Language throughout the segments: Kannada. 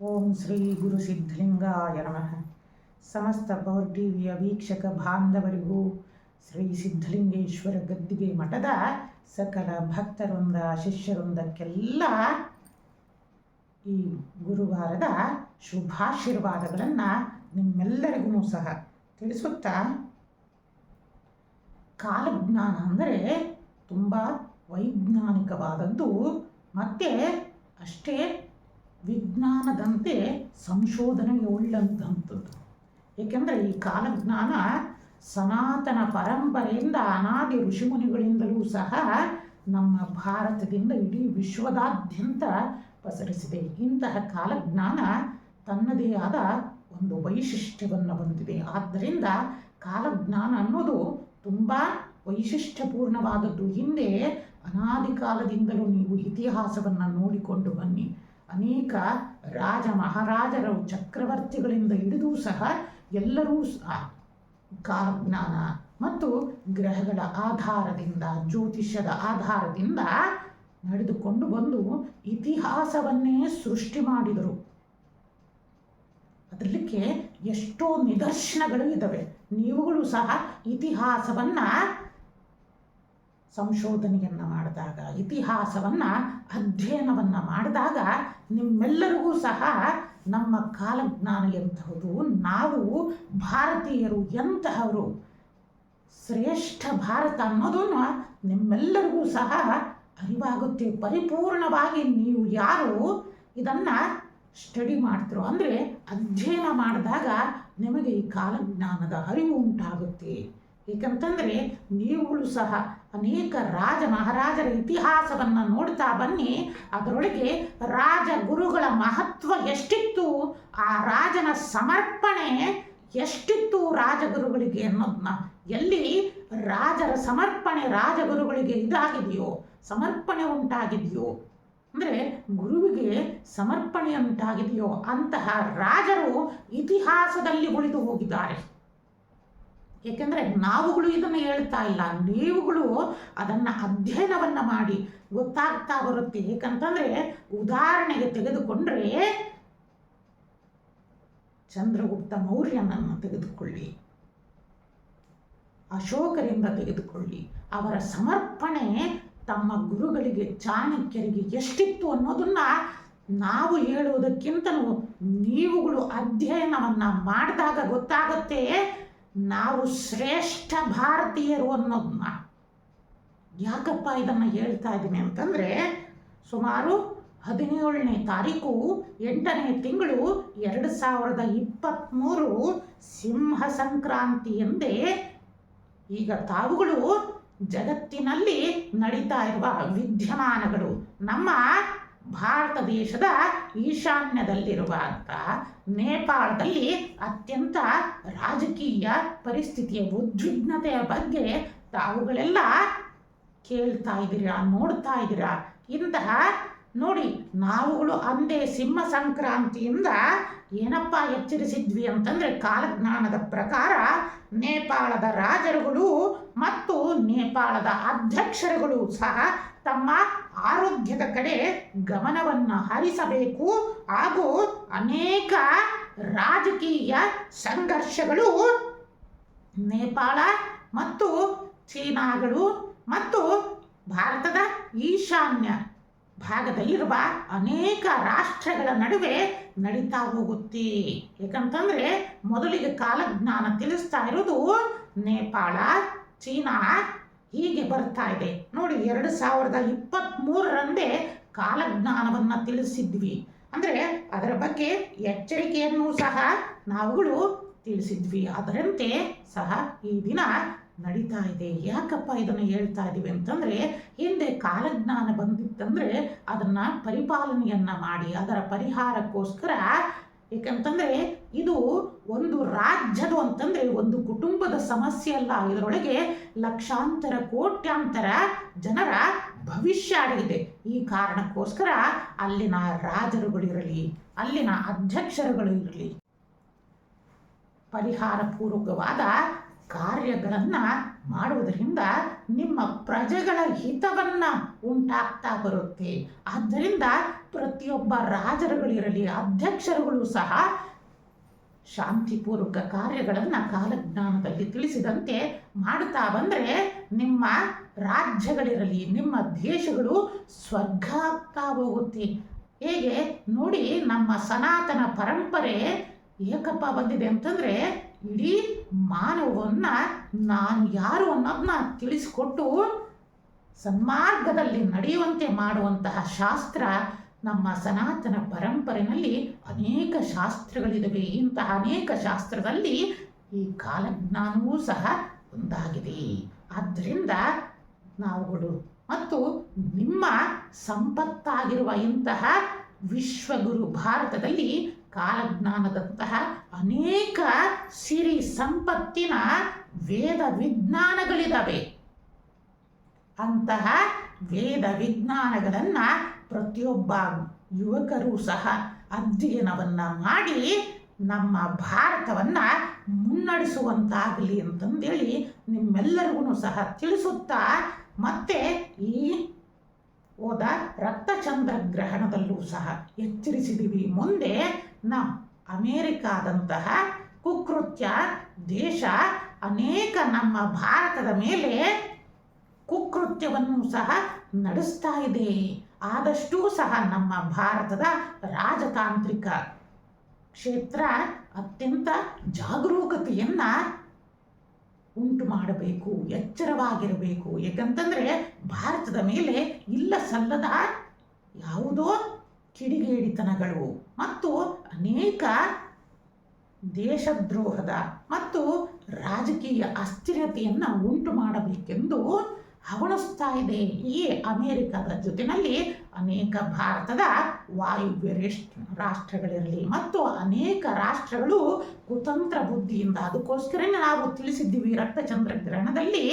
ಓಂ ಶ್ರೀ ಗುರು ಸಿದ್ಧಲಿಂಗಾಯ ನಮಃ ಸಮಸ್ತ ಪವರ್ ಟಿವಿಯ ವೀಕ್ಷಕ ಬಾಂಧವರಿಗೂ ಶ್ರೀ ಸಿದ್ಧಲಿಂಗೇಶ್ವರ ಗದ್ದಿಗೆ ಮಠದ ಸಕಲ ಭಕ್ತರೊಂದ ಶಿಷ್ಯರೊಂದಕ್ಕೆಲ್ಲ ಈ ಗುರುವಾರದ ಶುಭಾಶೀರ್ವಾದಗಳನ್ನು ನಿಮ್ಮೆಲ್ಲರಿಗೂ ಸಹ ತಿಳಿಸುತ್ತಾ, ಕಾಲಜ್ಞಾನ ಅಂದರೆ ತುಂಬ ವೈಜ್ಞಾನಿಕವಾದದ್ದು, ಮತ್ತು ಅಷ್ಟೇ ವಿಜ್ಞಾನದಂತೆ ಸಂಶೋಧನೆಗೆ ಉಳ್ಳಂಥದ್ದು ಏಕೆಂದರೆ ಈ ಕಾಲಜ್ಞಾನ ಸನಾತನ ಪರಂಪರೆಯಿಂದ ಅನಾದಿ ಋಷಿಮುನಿಗಳಿಂದಲೂ ಸಹ ನಮ್ಮ ಭಾರತದಿಂದ ಇಡೀ ವಿಶ್ವದಾದ್ಯಂತ ಪಸರಿಸಿದೆ. ಇಂತಹ ಕಾಲಜ್ಞಾನ ತನ್ನದೇ ಆದ ಒಂದು ವೈಶಿಷ್ಟ್ಯವನ್ನು ಹೊಂದಿದೆ. ಆದ್ದರಿಂದ ಕಾಲಜ್ಞಾನ ಅನ್ನೋದು ತುಂಬ ವೈಶಿಷ್ಟ್ಯಪೂರ್ಣವಾದದ್ದು. ಹಿಂದೆ ಅನಾದಿ ಕಾಲದಿಂದಲೂ ನೀವು ಇತಿಹಾಸವನ್ನು ನೋಡಿಕೊಂಡು ಬನ್ನಿ. ಅನೇಕ ರಾಜ ಮಹಾರಾಜರು ಚಕ್ರವರ್ತಿಗಳಿಂದ ಹಿಡಿದು ಸಹ ಎಲ್ಲರೂ ಕಾಲಜ್ಞಾನ ಮತ್ತು ಗ್ರಹಗಳ ಆಧಾರದಿಂದ, ಜ್ಯೋತಿಷ್ಯದ ಆಧಾರದಿಂದ ನಡೆದುಕೊಂಡು ಬಂದು ಇತಿಹಾಸವನ್ನೇ ಸೃಷ್ಟಿ ಮಾಡಿದರು. ಅದರಲ್ಲಿಕ್ಕೆ ಎಷ್ಟೋ ನಿದರ್ಶನಗಳು ಇದ್ದಾವೆ. ನೀವುಗಳು ಸಹ ಇತಿಹಾಸವನ್ನು ಸಂಶೋಧನೆಯನ್ನು ಮಾಡಿದಾಗ, ಇತಿಹಾಸವನ್ನು, ಅಧ್ಯಯನವನ್ನು ಮಾಡಿದಾಗ ನಿಮ್ಮೆಲ್ಲರಿಗೂ ಸಹ ನಮ್ಮ ಕಾಲಜ್ಞಾನ ಎಂತಹುದು ನಾವು ಭಾರತೀಯರು ಎಂತಹವರು ಶ್ರೇಷ್ಠ ಭಾರತ ಅನ್ನೋದನ್ನು ನಿಮ್ಮೆಲ್ಲರಿಗೂ ಸಹ ಅರಿವಾಗುತ್ತೆ. ಪರಿಪೂರ್ಣವಾಗಿ ನೀವು ಯಾರು ಇದನ್ನು ಸ್ಟಡಿ ಮಾಡ್ತಿರೋ, ಅಂದರೆ ಅಧ್ಯಯನ ಮಾಡಿದಾಗ ನಿಮಗೆ ಈ ಕಾಲಜ್ಞಾನದ ಅರಿವು ಉಂಟಾಗುತ್ತೆ. ಏಕಂತಂದರೆ ನೀವುಗಳು ಸಹ ಅನೇಕ ರಾಜ ಮಹಾರಾಜರ ಇತಿಹಾಸವನ್ನು ನೋಡ್ತಾ ಬನ್ನಿ. ಅದರೊಳಗೆ ರಾಜ ಗುರುಗಳ ಮಹತ್ವ ಎಷ್ಟಿತ್ತು? ಆ ರಾಜನ ಸಮರ್ಪಣೆ ಎಷ್ಟಿತ್ತು ರಾಜಗುರುಗಳಿಗೆ ಅನ್ನೋದನ್ನ ಎಲ್ಲಿ ರಾಜರ ಸಮರ್ಪಣೆ ರಾಜಗುರುಗಳಿಗೆ ಇದಾಗಿದೆಯೋ, ಸಮರ್ಪಣೆ ಉಂಟಾಗಿದೆಯೋ, ಅಂದರೆ ಗುರುವಿಗೆ ಸಮರ್ಪಣೆ ಉಂಟಾಗಿದೆಯೋ ಅಂತಹ ರಾಜರು ಇತಿಹಾಸದಲ್ಲಿ ಉಳಿದು ಹೋಗಿದ್ದಾರೆ. ಏಕೆಂದರೆ ನಾವುಗಳು ಇದನ್ನು ಹೇಳ್ತಾ ಇಲ್ಲ. ನೀವುಗಳು ಅದನ್ನು ಅಧ್ಯಯನವನ್ನು ಮಾಡಿ ಗೊತ್ತಾಗ್ತಾ ಬರುತ್ತೆ. ಏಕಂತಂದರೆ ಉದಾಹರಣೆಗೆ ತೆಗೆದುಕೊಂಡ್ರೆ ಚಂದ್ರಗುಪ್ತ ಮೌರ್ಯನನ್ನು ತೆಗೆದುಕೊಳ್ಳಿ. ಅಶೋಕರಿಂದ ತೆಗೆದುಕೊಳ್ಳಿ. ಅವರ ಸಮರ್ಪಣೆ ತಮ್ಮ ಗುರುಗಳಿಗೆ, ಚಾಣಕ್ಯರಿಗೆ ಎಷ್ಟಿತ್ತು ಅನ್ನೋದನ್ನ ನಾವು ಹೇಳುವುದಕ್ಕಿಂತಲೂ ನೀವುಗಳು ಅಧ್ಯಯನವನ್ನು ಮಾಡಿದಾಗ ಗೊತ್ತಾಗುತ್ತೆ. ನಾವು ಶ್ರೇಷ್ಠ ಭಾರತೀಯರು ಅನ್ನೋದನ್ನ ಯಾಕಪ್ಪ ಇದನ್ನು ಹೇಳ್ತಾ ಇದ್ದೀನಿ ಅಂತಂದರೆ, ಸುಮಾರು ಹದಿನೇಳನೇ ತಾರೀಕು ಎಂಟನೇ ತಿಂಗಳು ಎರಡು ಸಾವಿರದ ಇಪ್ಪತ್ತ್ಮೂರು ಸಿಂಹ ಸಂಕ್ರಾಂತಿ ಎಂದೇ ಈಗ ತಾವುಗಳು ಜಗತ್ತಿನಲ್ಲಿ ನಡೀತಾ ಇರುವ ವಿದ್ಯಮಾನಗಳು. ನಮ್ಮ ಭಾರತ ದೇಶದ ಈಶಾನ್ಯದಲ್ಲಿರುವಂಥ ನೇಪಾಳದಲ್ಲಿ ಅತ್ಯಂತ ರಾಜಕೀಯ ಪರಿಸ್ಥಿತಿಯ ಉದ್ವಿಗ್ನತೆಯ ಬಗ್ಗೆ ತಾವುಗಳೆಲ್ಲ ಕೇಳ್ತಾ ಇದ್ದೀರಾ, ನೋಡ್ತಾ ಇದ್ದೀರಾ? ಇಂತಹ ನೋಡಿ, ನಾವುಗಳು ಅಂದೇ ಸಿಂಹ ಸಂಕ್ರಾಂತಿಯಿಂದ ಏನಪ್ಪ ಎಚ್ಚರಿಸಿದ್ವಿ ಅಂತಂದರೆ ಕಾಲಜ್ಞಾನದ ಪ್ರಕಾರ ನೇಪಾಳದ ರಾಜರುಗಳು ಮತ್ತು ನೇಪಾಳದ ಅಧ್ಯಕ್ಷರುಗಳು ಸಹ ತಮ್ಮ ಆರೋಗ್ಯದ ಕಡೆ ಗಮನವನ್ನು ಹರಿಸಬೇಕು. ಹಾಗೂ ಅನೇಕ ರಾಜಕೀಯ ಸಂಘರ್ಷಗಳು ನೇಪಾಳ ಮತ್ತು ಚೀನಾಗಳು ಮತ್ತು ಭಾರತದ ಈಶಾನ್ಯ ಭಾಗದಲ್ಲಿರುವ ಅನೇಕ ರಾಷ್ಟ್ರಗಳ ನಡುವೆ ನಡೀತಾ ಹೋಗುತ್ತೆ. ಏಕಂತಂದರೆ ಮೊದಲಿಗೆ ಕಾಲಜ್ಞಾನ ತಿಳಿಸ್ತಾ ಇರೋದು ನೇಪಾಳ ಚೀನಾ ಹೀಗೆ ಬರ್ತಾ ಇದೆ. ನೋಡಿ, ಎರಡು ಸಾವಿರದ ಇಪ್ಪತ್ತ್ಮೂರರಂದೇ ಕಾಲಜ್ಞಾನವನ್ನು ತಿಳಿಸಿದ್ವಿ. ಅಂದರೆ ಅದರ ಬಗ್ಗೆ ಎಚ್ಚರಿಕೆಯನ್ನು ಸಹ ನಾವುಗಳು ತಿಳಿಸಿದ್ವಿ. ಅದರಂತೆ ಸಹ ಈ ದಿನ ನಡೀತಾ ಇದೆ. ಯಾಕಪ್ಪ ಇದನ್ನು ಹೇಳ್ತಾ ಇದ್ದೀವಿ ಅಂತಂದರೆ, ಹಿಂದೆ ಕಾಲಜ್ಞಾನ ಬಂದಿತ್ತಂದರೆ ಅದನ್ನು ಪರಿಪಾಲನೆಯನ್ನು ಮಾಡಿ, ಅದರ ಪರಿಹಾರಕ್ಕೋಸ್ಕರ. ಏಕೆಂತಂದರೆ, ಇದು ಒಂದು ರಾಜ್ಯದ ಅಂತಂದ್ರೆ ಒಂದು ಕುಟುಂಬದ ಸಮಸ್ಯೆ ಅಲ್ಲ. ಇದರೊಳಗೆ ಲಕ್ಷಾಂತರ, ಕೋಟ್ಯಾಂತರ ಜನರ ಭವಿಷ್ಯ ಅಡಗಿದೆ. ಈ ಕಾರಣಕ್ಕೋಸ್ಕರ ಅಲ್ಲಿನ ರಾಜರುಗಳಿರಲಿ ಅಲ್ಲಿನ ಅಧ್ಯಕ್ಷರುಗಳು ಇರಲಿ ಪರಿಹಾರ ಪೂರ್ವಕವಾದ ಕಾರ್ಯಗಳನ್ನು ಮಾಡುವುದರಿಂದ ನಿಮ್ಮ ಪ್ರಜೆಗಳ ಹಿತವನ್ನು ಉಂಟಾಗ್ತಾ ಬರುತ್ತೆ. ಆದ್ದರಿಂದ ಪ್ರತಿಯೊಬ್ಬ ರಾಜರುಗಳಿರಲಿ, ಅಧ್ಯಕ್ಷರುಗಳು ಸಹ ಶಾಂತಿಪೂರ್ವಕ ಕಾರ್ಯಗಳನ್ನು ಕಾಲಜ್ಞಾನದಲ್ಲಿ ತಿಳಿಸಿದಂತೆ ಮಾಡುತ್ತಾ ಬಂದರೆ ನಿಮ್ಮ ರಾಜ್ಯಗಳಿರಲಿ, ನಿಮ್ಮ ದೇಶಗಳು ಸ್ವರ್ಗ ಆಗ್ತಾ ಹೋಗುತ್ತೆ ಹೇಗೆ? ನೋಡಿ, ನಮ್ಮ ಸನಾತನ ಪರಂಪರೆ ಏಕಪ್ಪ ಬಂದಿದೆ ಅಂತಂದರೆ ಇಡೀ ಮಾನವನ್ನ ನಾನು ಯಾರು ಅನ್ನೋದನ್ನ ತಿಳಿಸಿಕೊಟ್ಟು ಸನ್ಮಾರ್ಗದಲ್ಲಿ ನಡೆಯುವಂತೆ ಮಾಡುವಂತಹ ಶಾಸ್ತ್ರ ನಮ್ಮ ಸನಾತನ ಪರಂಪರೆಯಲ್ಲಿ ಅನೇಕ ಶಾಸ್ತ್ರಗಳಿದವೆ. ಇಂತಹ ಅನೇಕ ಶಾಸ್ತ್ರದಲ್ಲಿ ಈ ಕಾಲಜ್ಞಾನವೂ ಸಹ ಒಂದಾಗಿದೆ. ಆದ್ದರಿಂದ ನಾವುಗಳು ಮತ್ತು ನಿಮ್ಮ ಸಂಪತ್ತಾಗಿರುವ ಇಂತಹ ವಿಶ್ವಗುರು ಭಾರತದಲ್ಲಿ ಕಾಲಜ್ಞಾನದಂತಹ ಅನೇಕ ಸಿರಿ ಸಂಪತ್ತಿನ ವೇದ ವಿಜ್ಞಾನಗಳಿದ್ದಾವೆ ಅಂತಹ ವೇದ ವಿಜ್ಞಾನಗಳನ್ನು ಪ್ರತಿಯೊಬ್ಬ ಯುವಕರು ಸಹ ಅಧ್ಯಯನವನ್ನು ಮಾಡಿ ನಮ್ಮ ಭಾರತವನ್ನು ಮುನ್ನಡೆಸುವಂತಾಗಲಿ ಅಂತಂದೇಳಿ ನಿಮ್ಮೆಲ್ಲರಿಗೂ ಸಹ ತಿಳಿಸುತ್ತಾ ಮತ್ತೆ ಈ ಹೋದ ರಕ್ತಚಂದ್ರ ಗ್ರಹಣದಲ್ಲೂ ಸಹ ಎಚ್ಚರಿಸಿದೀವಿ. ಮುಂದೆ ನಮ್ಮ ಅಮೇರಿಕಾದಂತಹ ಕುಕೃತ್ಯ ದೇಶ ಅನೇಕ ನಮ್ಮ ಭಾರತದ ಮೇಲೆ ಕುಕೃತ್ಯವನ್ನು ಸಹ ನಡೆಸ್ತಾ ಇದೆ. ಆದಷ್ಟೂ ಸಹ ನಮ್ಮ ಭಾರತದ ರಾಜತಾಂತ್ರಿಕ ಕ್ಷೇತ್ರ ಅತ್ಯಂತ ಜಾಗರೂಕತೆಯನ್ನ ಉಂಟು ಮಾಡಬೇಕು, ಎಚ್ಚರವಾಗಿರಬೇಕು. ಯಾಕಂತಂದ್ರೆ ಭಾರತದ ಮೇಲೆ ಇಲ್ಲ ಸಲ್ಲದ ಯಾವುದೋ ಕಿಡಿಗೇಡಿತನಗಳು ಮತ್ತು ಅನೇಕ ದೇಶದ್ರೋಹದ ಮತ್ತು ರಾಜಕೀಯ ಅಸ್ಥಿರತೆಯನ್ನು ಉಂಟು ಮಾಡಬೇಕೆಂದು ಹವಣಿಸ್ತಾ ಇದೆ ಈ ಅಮೆರಿಕದ ಜೊತೆಯಲ್ಲಿ ಅನೇಕ ಭಾರತದ ವಾಯುವ್ಯ ರೇಷ್ಟ್- ರಾಷ್ಟ್ರಗಳಿರಲಿ. ಮತ್ತು ಅನೇಕ ರಾಷ್ಟ್ರಗಳು ಕುತಂತ್ರ ಬುದ್ಧಿಯಿಂದ ಅದಕ್ಕೋಸ್ಕರನೇ ನಾವು ತಿಳಿಸಿದ್ದೀವಿ ರಕ್ತಚಂದ್ರಗ್ರಹಣದಲ್ಲಿ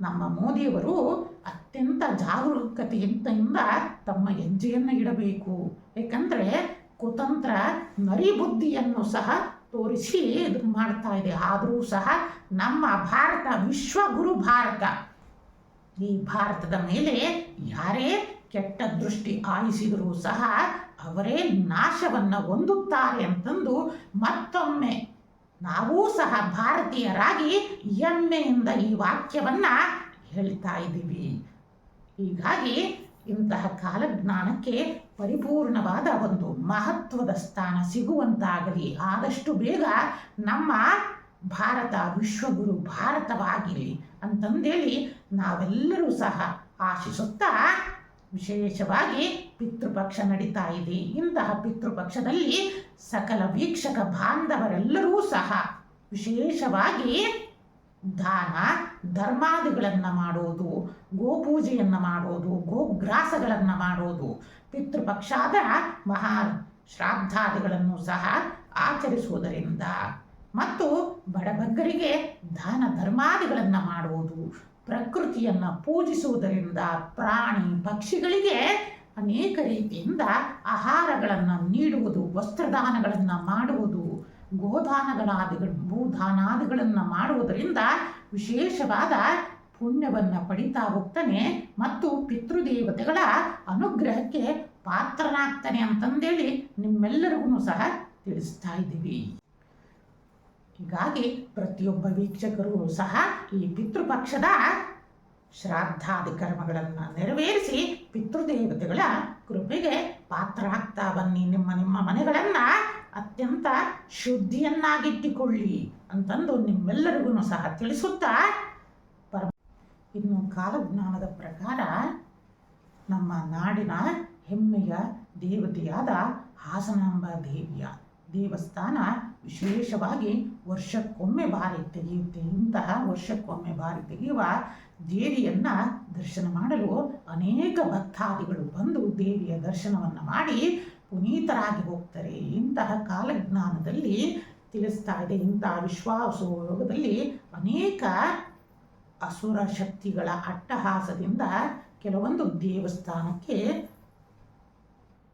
ನಮ್ಮ ಮೋದಿಯವರು ಅತ್ಯಂತ ಜಾಗರೂಕತೆಯಿಂದ ತಮ್ಮ ಹೆಜ್ಜೆಯನ್ನು ಇಡಬೇಕು. ಏಕೆಂದರೆ ಕುತಂತ್ರ ನರಿ ಬುದ್ಧಿಯನ್ನು ಸಹ ತೋರಿಸಿ ಇದು ಮಾಡ್ತಾ ಇದೆ. ಆದರೂ ಸಹ ನಮ್ಮ ಭಾರತ ವಿಶ್ವಗುರು ಭಾರತ. ಈ ಭಾರತದ ಮೇಲೆ ಯಾರೇ ಕೆಟ್ಟ ದೃಷ್ಟಿ ಆಯಿಸಿದರೂ ಸಹ ಅವರೇ ನಾಶವನ್ನು ಹೊಂದುತ್ತಾರೆ ಅಂತಂದು ಮತ್ತೊಮ್ಮೆ ನಾವೂ ಸಹ ಭಾರತೀಯರಾಗಿ ಹೆಮ್ಮೆಯಿಂದ ಈ ವಾಕ್ಯವನ್ನ ಹೇಳ್ತಾ ಇದ್ದೀವಿ. ಹೀಗಾಗಿ ಇಂತಹ ಕಾಲಜ್ಞಾನಕ್ಕೆ ಪರಿಪೂರ್ಣವಾದ ಒಂದು ಮಹತ್ವದ ಸ್ಥಾನ ಸಿಗುವಂತಾಗಲಿ. ಆದಷ್ಟು ಬೇಗ ನಮ್ಮ ಭಾರತ ವಿಶ್ವಗುರು ಭಾರತವಾಗಿರಲಿ ಅಂತಂದೇಳಿ ನಾವೆಲ್ಲರೂ ಸಹ ಆಶಿಸುತ್ತಾ ವಿಶೇಷವಾಗಿ ಪಿತೃಪಕ್ಷ ನಡೀತಾ ಇದೆ. ಇಂತಹ ಪಿತೃಪಕ್ಷದಲ್ಲಿ ಸಕಲ ವೀಕ್ಷಕ ಬಾಂಧವರೆಲ್ಲರೂ ಸಹ ವಿಶೇಷವಾಗಿ ದಾನ, ಧರ್ಮಾದಿಗಳನ್ನು ಮಾಡೋದು, ಗೋಪೂಜೆಯನ್ನು ಮಾಡೋದು, ಗೋಗ್ರಾಸಗಳನ್ನು ಮಾಡೋದು, ಪಿತೃಪಕ್ಷಾದ ಮಹಾ ಶ್ರಾದ್ದಾದಿಗಳನ್ನು ಸಹ ಆಚರಿಸುವುದರಿಂದ ಮತ್ತು ಬಡಬಗ್ಗರಿಗೆ ದಾನ ಧರ್ಮಾದಿಗಳನ್ನು ಮಾಡುವುದು ಪ್ರಕೃತಿಯನ್ನು ಪೂಜಿಸುವುದರಿಂದ ಪ್ರಾಣಿ ಪಕ್ಷಿಗಳಿಗೆ ಅನೇಕ ರೀತಿಯಿಂದ ಆಹಾರಗಳನ್ನು ನೀಡುವುದು, ವಸ್ತ್ರದಾನಗಳನ್ನು ಮಾಡುವುದು ಗೋದಾನಗಳಾದಿಗಳು, ಭೂದಾನಾದಿಗಳನ್ನು ಮಾಡುವುದರಿಂದ ವಿಶೇಷವಾದ ಪುಣ್ಯವನ್ನು ಪಡಿತಾ ಹೋಗ್ತಾನೆ ಮತ್ತು ಪಿತೃದೇವತೆಗಳ ಅನುಗ್ರಹಕ್ಕೆ ಪಾತ್ರನಾಗ್ತಾನೆ ಅಂತಂದೇಳಿ ನಿಮ್ಮೆಲ್ಲರಿಗೂ ಸಹ ತಿಳಿಸ್ತಾ ಇದ್ದೀವಿ. ಹೀಗಾಗಿ ಪ್ರತಿಯೊಬ್ಬ ವೀಕ್ಷಕರು ಸಹ ಈ ಪಿತೃಪಕ್ಷದ ಶ್ರಾದ್ದಾದಿ ಕರ್ಮಗಳನ್ನು ನೆರವೇರಿಸಿ ಪಿತೃದೇವತೆಗಳ ಕೃಪೆಗೆ ಪಾತ್ರರಾಗ್ತಾ ಬನ್ನಿ ನಿಮ್ಮ ನಿಮ್ಮ ಮನೆಗಳನ್ನು. ಅತ್ಯಂತ ಶುದ್ಧಿಯನ್ನಾಗಿಟ್ಟುಕೊಳ್ಳಿ ಅಂತಂದು ನಿಮ್ಮೆಲ್ಲರಿಗೂ ಸಹ ತಿಳಿಸುತ್ತಾ ಇನ್ನು ಕಾಲಜ್ಞಾನದ ಪ್ರಕಾರ ನಮ್ಮ ನಾಡಿನ ಹೆಮ್ಮೆಯ ದೇವತೆಯಾದ ಹಾಸನಾಂಬ ದೇವಿಯ ದೇವಸ್ಥಾನ ವಿಶೇಷವಾಗಿ ವರ್ಷಕ್ಕೊಮ್ಮೆ ಬಾರಿ ತೆಗೆಯುತ್ತೆ. ಇಂತಹ ವರ್ಷಕ್ಕೊಮ್ಮೆ ಬಾರಿ ತೆಗೆಯುವ ದೇವಿಯನ್ನು ದರ್ಶನ ಮಾಡಲು ಅನೇಕ ಭಕ್ತಾದಿಗಳು ಬಂದು ದೇವಿಯ ದರ್ಶನವನ್ನು ಮಾಡಿ ಪುನೀತರಾಗಿ ಹೋಗ್ತಾರೆ. ಇಂತಹ ಕಾಲಜ್ಞಾನದಲ್ಲಿ ತಿಳಿಸ್ತಾ ಇದೆ. ಇಂತಹ ವಿಶ್ವಾಸಯೋಗದಲ್ಲಿ ಅನೇಕ ಅಸುರ ಶಕ್ತಿಗಳ ಅಟ್ಟಹಾಸದಿಂದ ಕೆಲವೊಂದು ದೇವಸ್ಥಾನಕ್ಕೆ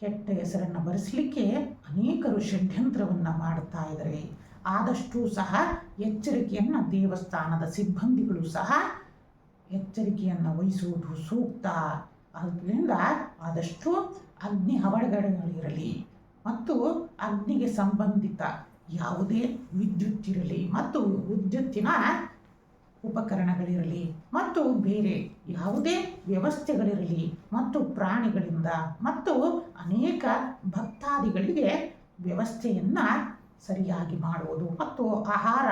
ಕೆಟ್ಟ ಹೆಸರನ್ನು ಬರೆಸಲಿಕ್ಕೆ ಅನೇಕರು ಷಡ್ಯಂತ್ರವನ್ನು ಮಾಡ್ತಾ ಇದ್ದಾರೆ ಆದಷ್ಟು ಸಹ ಎಚ್ಚರಿಕೆಯನ್ನು ದೇವಸ್ಥಾನದ ಸಿಬ್ಬಂದಿಗಳು ಸಹ ಎಚ್ಚರಿಕೆಯನ್ನು ವಹಿಸುವುದು ಸೂಕ್ತ. ಆದ್ದರಿಂದ ಆದಷ್ಟು ಅಗ್ನಿ ಅವಘಡಗಳಿರಲಿ ಮತ್ತು ಅಗ್ನಿಗೆ ಸಂಬಂಧಿತ ಯಾವುದೇ ವಿದ್ಯುತ್ ಇರಲಿ ಮತ್ತು ವಿದ್ಯುತ್ತಿನ ಉಪಕರಣಗಳಿರಲಿ ಮತ್ತು ಬೇರೆ ಯಾವುದೇ ವ್ಯವಸ್ಥೆಗಳಿರಲಿ ಮತ್ತು ಪ್ರಾಣಿಗಳಿಂದ ಮತ್ತು ಅನೇಕ ಭಕ್ತಾದಿಗಳಿಗೆ ವ್ಯವಸ್ಥೆಯನ್ನು ಸರಿಯಾಗಿ ಮಾಡುವುದು. ಮತ್ತು ಆಹಾರ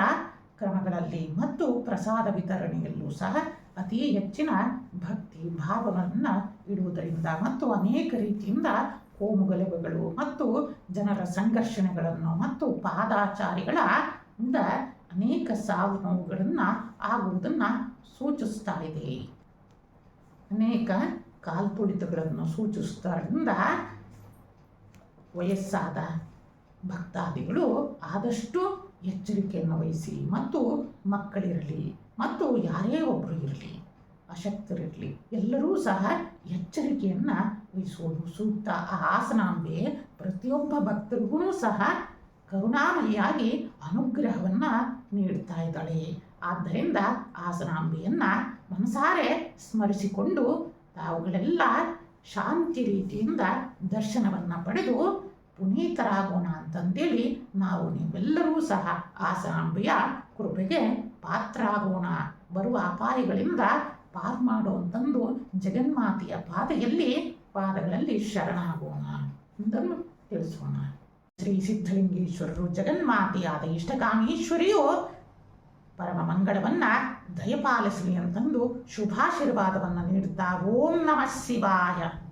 ಕ್ರಮಗಳಲ್ಲಿ ಮತ್ತು ಪ್ರಸಾದ ವಿತರಣೆಯಲ್ಲೂ ಸಹ ಅತಿ ಹೆಚ್ಚಿನ ಭಕ್ತಿ ಭಾವವನ್ನು ಇಡುವುದರಿಂದ ಮತ್ತು ಅನೇಕ ರೀತಿಯಿಂದ ಕೋಮುಗಲಭೆಗಳು ಮತ್ತು ಜನರ ಸಂಘರ್ಷಣೆಗಳನ್ನು ಮತ್ತು ಪಾದಾಚಾರಿಗಳ ಇಂದ ಅನೇಕ ಸಾವು ನೋವುಗಳನ್ನು ಆಗುವುದನ್ನು ಸೂಚಿಸ್ತಾ ಇದೆ. ಅನೇಕ ಕಾಲ್ತುಳಿತಗಳನ್ನು ಸೂಚಿಸುವುದರಿಂದ ವಯಸ್ಸಾದ ಭಕ್ತಾದಿಗಳು ಆದಷ್ಟು ಎಚ್ಚರಿಕೆಯನ್ನು ವಹಿಸಿ ಮತ್ತು ಮಕ್ಕಳಿರಲಿ ಮತ್ತು ಯಾರೇ ಒಬ್ಬರು ಇರಲಿ, ಅಶಕ್ತರಿರಲಿ, ಎಲ್ಲರೂ ಸಹ ಎಚ್ಚರಿಕೆಯನ್ನು ವಹಿಸುವುದು ಸೂಕ್ತ ಆ ಆಸನಾಂಬೆ ಪ್ರತಿಯೊಬ್ಬ ಭಕ್ತರಿಗೂ ಸಹ ಕರುಣಾಮಯಿಯಾಗಿ ಅನುಗ್ರಹವನ್ನು ನೀಡ್ತಾ ಇದ್ದಾಳೆ. ಆದ್ದರಿಂದ ಆಸನಾಂಬೆಯನ್ನು ಮನಸಾರೆ ಸ್ಮರಿಸಿಕೊಂಡು ತಾವುಗಳೆಲ್ಲ ಶಾಂತಿ ರೀತಿಯಿಂದ ದರ್ಶನವನ್ನು ಪಡೆದು ಪುನೀತರಾಗೋಣ ಅಂತಂದೇಳಿ ನಾವು ನೀವೆಲ್ಲರೂ ಸಹ ಆಸನಾಂಬೆಯ ಕೃಪೆಗೆ ಪಾತ್ರರಾಗೋಣ. ಬರುವ ಅಪಾಯಗಳಿಂದ ಪಾರು ಮಾಡುವಂತಂದು ಜಗನ್ಮಾತೆಯ ಪಾದೆಯಲ್ಲಿ ಪಾದಗಳಲ್ಲಿ ಶರಣಾಗೋಣ ಎಂದನ್ನು ತಿಳಿಸೋಣ. ಶ್ರೀ ಸಿದ್ಧಲಿಂಗೇಶ್ವರರು ಜಗನ್ಮಾತೆಯಾದ ಇಷ್ಟಕಾಮೀಶ್ವರಿಯು ಪರಮ ಮಂಗಳವನ್ನ ದಯಪಾಲಿಸಲಿ ಅಂತಂದು ಶುಭಾಶೀರ್ವಾದವನ್ನು ನೀಡುತ್ತಾ ಓಂ ನಮಃ ಶಿವಾಯ.